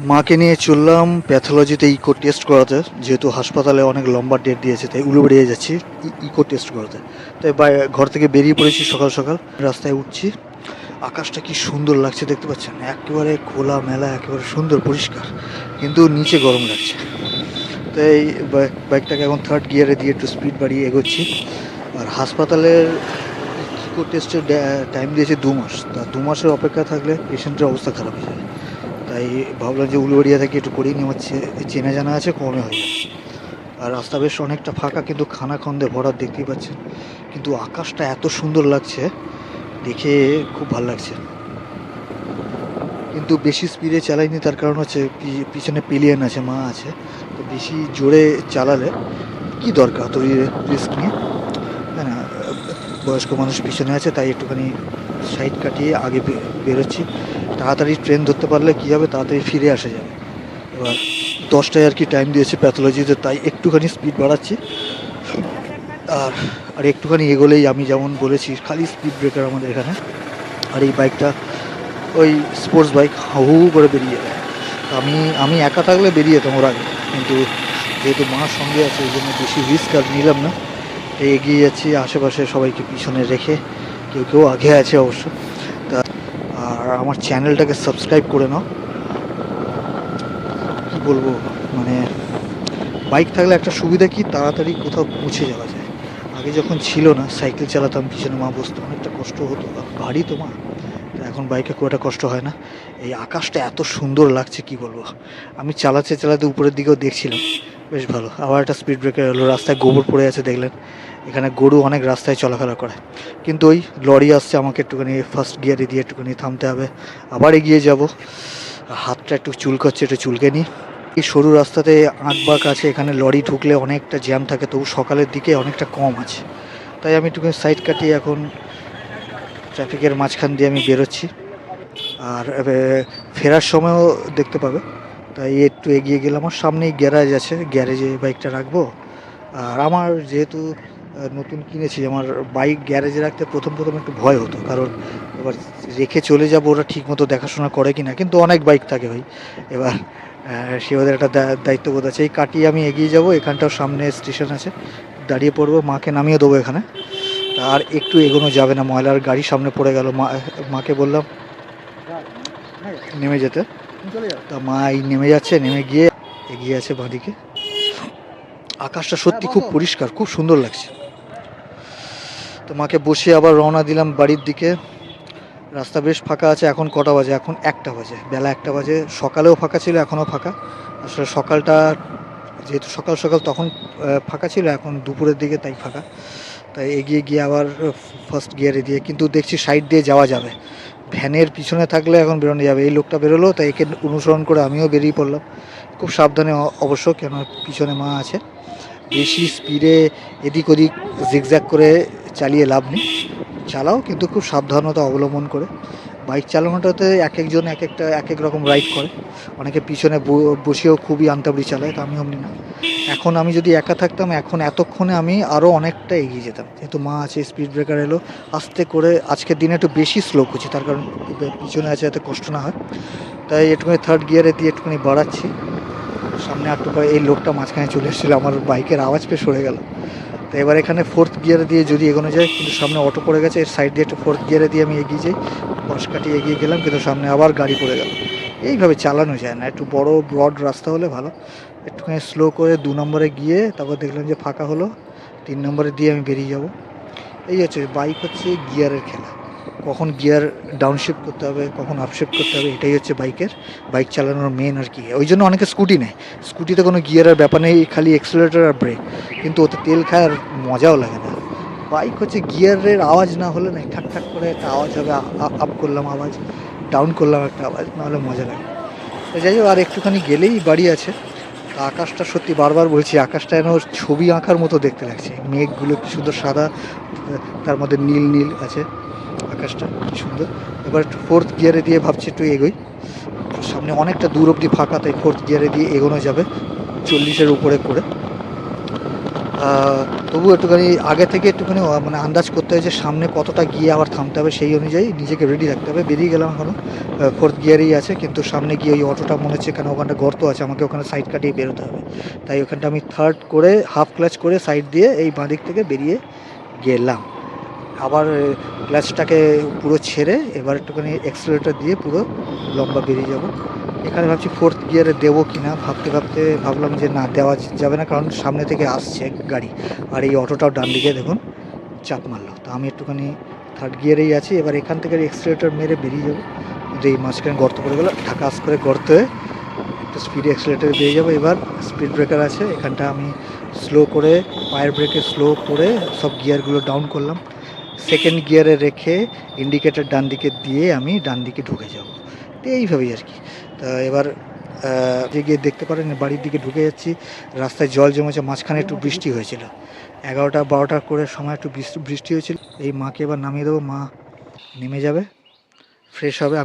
মাকে নিয়ে চললাম প্যাথোলজিতে ইকো টেস্ট করাতে। যেহেতু হাসপাতালে অনেক লম্বা ডেট দিয়েছে, তাই উলো বেরিয়ে যাচ্ছি ইকো টেস্ট করাতে। তাই ঘর থেকে বেরিয়ে পড়েছি সকাল সকাল। রাস্তায় উঠছি। আকাশটা কি সুন্দর লাগছে, দেখতে পাচ্ছেন? একেবারে খোলা মেলা, একেবারে সুন্দর, পরিষ্কার। কিন্তু নিচে গরম লাগছে। তাই বাইকটাকে এখন থার্ড গিয়ারে দিয়ে একটু স্পিড বাড়িয়ে এগোচ্ছি। আর হাসপাতালের ইকো টেস্টের টাইম দিয়েছে দু মাস। তা দু মাসের অপেক্ষা থাকলে পেশেন্টের অবস্থা খারাপ হয়ে যাবে। তাই ভাবলাম যে উলুবেড়িয়া থেকে একটু করিয়ে নিয়ে চে- চেনা জানা আছে কমে হয়ে যাবে। আর রাস্তা বেশ অনেকটা ফাঁকা, কিন্তু খানা খন্দে ভরা দেখতেই পাচ্ছেন। কিন্তু আকাশটা এত সুন্দর লাগছে, দেখে খুব ভালো লাগছে। কিন্তু বেশি স্পিডে চালাইনি, তার কারণ হচ্ছে পিছনে পিলিয়ন আছে, মা আছে। তো বেশি জোরে চালালে কি দরকার তো রিস্ক নিয়ে? তাই না, বয়স্ক মানুষ পিছনে আছে, তাই একটুখানি সাইড কাটিয়ে আগে বেরোচ্ছি। তাড়াতাড়ি ট্রেন ধরতে পারলে কী হবে? তাড়াতাড়ি ফিরে আসা যাবে। এবার দশটায় আর কি টাইম দিয়েছে প্যাথোলজিতে তাই একটুখানি স্পিড বাড়াচ্ছি। আর আর একটুখানি এগোলেই আমি যেমন বলেছি, খালি স্পিড ব্রেকার আমাদের এখানে। আর এই বাইকটা ওই স্পোর্টস বাইক হু করে বেরিয়ে যাবে আমি আমি একা থাকলে বেরিয়ে যেতাম ওর আগে। কিন্তু যেহেতু মার সঙ্গে আছে ওই জন্য বেশি রিস্ক আর নিলাম না। এগিয়ে যাচ্ছি আশেপাশে সবাইকে পিছনে রেখে। কেউ কেউ আগে আছে অবশ্য। আর আমার চ্যানেলটাকে সাবস্ক্রাইব করে নাও। কি বলব মানে বাইক থাকলে একটা সুবিধা কি? তাড়াতাড়ি কোথাও পৌঁছে যাওয়া যায়। আগে যখন ছিল না, সাইকেল চালাতাম, পিছনে মা বসতো, অনেকটা কষ্ট হতো। ভারী তো মা এখন বাইকে খুব একটা কষ্ট হয় না। এই আকাশটা এত সুন্দর লাগছে, কি বলব। আমি চালাতে চালাতে উপরের দিকেও দেখছিলাম। বেশ ভালো। আবার একটা স্পিড ব্রেকার হলো রাস্তায় গোবর পড়ে আছে দেখলেন। এখানে গরু অনেক রাস্তায় চলাফেরা করে। কিন্তু ওই লরি আসছে আমাকে একটুখানি ফার্স্ট গিয়ারে দিয়ে একটুখানি থামতে হবে। আবার এগিয়ে যাব। হাতটা একটু চুলকাচ্ছে, একটু চুলকে নিই। এই সরু রাস্তাতে আঁক বাঁক আছে এখানে লরি ঢুকলে অনেকটা জ্যাম থাকে, তবু সকালের দিকে অনেকটা কম আছে। তাই আমি একটুখানি সাইড কাটিয়ে এখন ট্রাফিকের মাঝখান দিয়ে আমি বেরোচ্ছি। আর ফেরার সময়ও দেখতে পাবে। তাই একটু এগিয়ে গেলে আমার সামনেই গ্যারাজ আছে, গ্যারেজে বাইকটা রাখব। আর আমার যেহেতু নতুন কিনেছি, আমার বাইক গ্যারেজে রাখতে প্রথম প্রথম একটু ভয় হতো। কারণ এবার রেখে চলে যাব, ওরা ঠিক মতো দেখাশোনা করে কি না কিন্তু অনেক বাইক থাকে ভাই। এবার সে ওদের একটা দায়িত্ববোধ আছে। এই কাটিয়ে আমি এগিয়ে যাব, এখানটাও সামনে স্টেশন আছে। দাঁড়িয়ে পড়ব, মাকে নামিয়ে দেবো এখানে। আর একটু এগোনো যাবে না, ময়লার গাড়ি সামনে পড়ে গেল। মা, মাকে বললাম, নেমে যেতে। তা মা এই নেমে যাচ্ছে নেমে গিয়ে এগিয়ে আছে বাঁদিকে। আকাশটা সত্যি খুব পরিষ্কার খুব সুন্দর লাগছে। তো মাকে বসে আবার রওনা দিলাম বাড়ির দিকে। রাস্তা বেশ ফাঁকা আছে এখন কটা বাজে? এখন একটা বাজে বেলা একটা বাজে। সকালেও ফাঁকা ছিল এখনও ফাঁকা। আসলে সকালটা যেহেতু সকাল সকাল তখন ফাঁকা ছিল এখন দুপুরের দিকে তাই ফাঁকা। তাই এগিয়ে গিয়ে আবার ফার্স্ট গিয়ারে দিয়ে কিন্তু দেখছি সাইড দিয়ে যাওয়া যাবে। ভ্যানের পিছনে থাকলে এখন বেরোনো যাবে। এই লোকটা বেরোলো, তাই একে অনুসরণ করে আমিও বেরিয়ে পড়লাম। খুব সাবধানে অবশ্য কেন পিছনে মা আছে। বেশি স্পিডে এদিক ওদিক জিগজ্যাগ করে চালিয়ে লাভ নেই। চালাও, কিন্তু খুব সাবধানতা অবলম্বন করে। বাইক চালানোটাতে এক একজন এক একটা, এক এক রকম রাইড করে। অনেকে পিছনে বসেও খুবই আন্তাবড়ি চালায়, তো আমি অমনি না। এখন আমি যদি একা থাকতাম, এখন এতক্ষণে আমি আরও অনেকটা এগিয়ে যেতাম। যেহেতু মা আছে স্পিড ব্রেকার এলো, আস্তে করে আজকের দিনে একটু বেশি স্লো করছি, তার কারণ পিছনে আছে যাতে কষ্ট না হয়। তাই একটুখানি থার্ড গিয়ারে দিয়ে একটুখানি বাড়াচ্ছি। সামনে পরে এই লোকটা মাঝখানে চলে এসেছিল, আমার বাইকের আওয়াজ পেয়ে সরে গেল। তো এবার এখানে ফোর্থ গিয়ারে দিয়ে যদি এগোনো যায়, কিন্তু সামনে অটো পড়ে গেছে, এর সাইড দিয়ে একটু ফোর্থ গিয়ারে দিয়ে আমি এগিয়ে যাই। বাস কাটিয়ে এগিয়ে গেলাম, কিন্তু সামনে আবার গাড়ি পড়ে গেল। এইভাবে চালানো যায় না, একটু বড় ব্রড রাস্তা হলে ভালো। একটুখানি স্লো করে দু নম্বরে গিয়ে তারপর দেখলাম যে ফাঁকা হলো, তিন নম্বরে দিয়ে আমি বেরিয়ে যাব। এই হচ্ছে বাইক হচ্ছে গিয়ারের খেলা। কখন গিয়ার ডাউনশিফট করতে হবে, কখন আপশিফট করতে হবে, এটাই হচ্ছে বাইকের, বাইক চালানোর মেন আর কি। ওই জন্য অনেকে স্কুটি নেয়। স্কুটিতে কোনো গিয়ারের ব্যাপার নেই, খালি এক্সেলেটার আর ব্রেক কিন্তু ওতে তেল খায় আর মজাও লাগে না। বাইক হচ্ছে গিয়ারের আওয়াজ না হলে না, ঠাক ঠাক করে একটা আওয়াজ হবে আপ করলাম আওয়াজ ডাউন করলাম একটা আওয়াজ নাহলে মজা লাগে। যাই হোক, আর একটুখানি গেলেই বাড়ি আছে। আকাশটা সত্যি বারবার বলছি, আকাশটা যেন ছবি আঁকার মতো দেখতে লাগছে। মেঘগুলো সুন্দর সাদা, তার মধ্যে নীল নীল আছে। আকাশটা কি সুন্দর। এবার একটু ফোর্থ গিয়ারে দিয়ে ভাবছি একটু এগোই। সামনে অনেকটা দূর অবধি ফাঁকা, তাই ফোর্থ গিয়ারে দিয়ে এগোনো যাবে, চল্লিশের উপরে করে। তবু একটুখানি আগে থেকে একটুখানি মানে আন্দাজ করতে হয় যে সামনে কতটা গিয়ে আবার থামতে হবে সেই অনুযায়ী নিজেকে রেডি রাখতে হবে। বেরিয়ে গেলাম এখনও ফোর্থ গিয়ারেই আছে, কিন্তু সামনে গিয়ে ওই অটোটা মনে হচ্ছে কেন ওখানটা গর্ত আছে, আমাকে ওখানে সাইড কাটিয়ে বেরোতে হবে। তাই ওখানটা আমি থার্ড করে হাফ ক্লাচ করে সাইড দিয়ে এই বাঁ দিক থেকে বেরিয়ে গেলাম। আবার ক্লাচটাকে পুরো ছেড়ে এবার একটুখানি এক্সেলেটার দিয়ে পুরো লম্বা বেরিয়ে যাব। এখানে ভাবছি ফোর্থ গিয়ারে দেবো কি না ভাবতে ভাবতে ভাবলাম যে না, দেওয়া যাবে না কারণ সামনে থেকে আসছে গাড়ি। আর এই অটোটাও ডান দিকে দেখুন, চাপ মারলো। তো আমি একটুখানি থার্ড গিয়ারেই আছি, এবার এখান থেকে এক্সেলেটার মেরে বেরিয়ে যাব। কিন্তু এই মাঝখানে গর্ত পড়ে গেলো ঢাকাস করে গর্তে একটু স্পিডে এক্সেলেটার বেরিয়ে যাব। এবার স্পিড ব্রেকার আছে, এখানটা আমি স্লো করে, পায়ের ব্রেকে স্লো করে সব গিয়ারগুলো ডাউন করলাম। সেকেন্ড গিয়ারে রেখে ইন্ডিকেটার ডান দিকে দিয়ে আমি ডান দিকে ঢুকে যাব। তো এইভাবেই আর কি। তা এবার যে গিয়ে দেখতে পারেন, বাড়ির দিকে ঢুকে যাচ্ছি। রাস্তায় জল জমেছে, মাঝখানে একটু বৃষ্টি হয়েছিল। এগারোটা, বারোটা করে সময় একটু বৃষ্টি বৃষ্টি হয়েছিল। এই মাকে এবার নামিয়ে দেবো, মা নেমে যাবে ফ্রেশ হবে।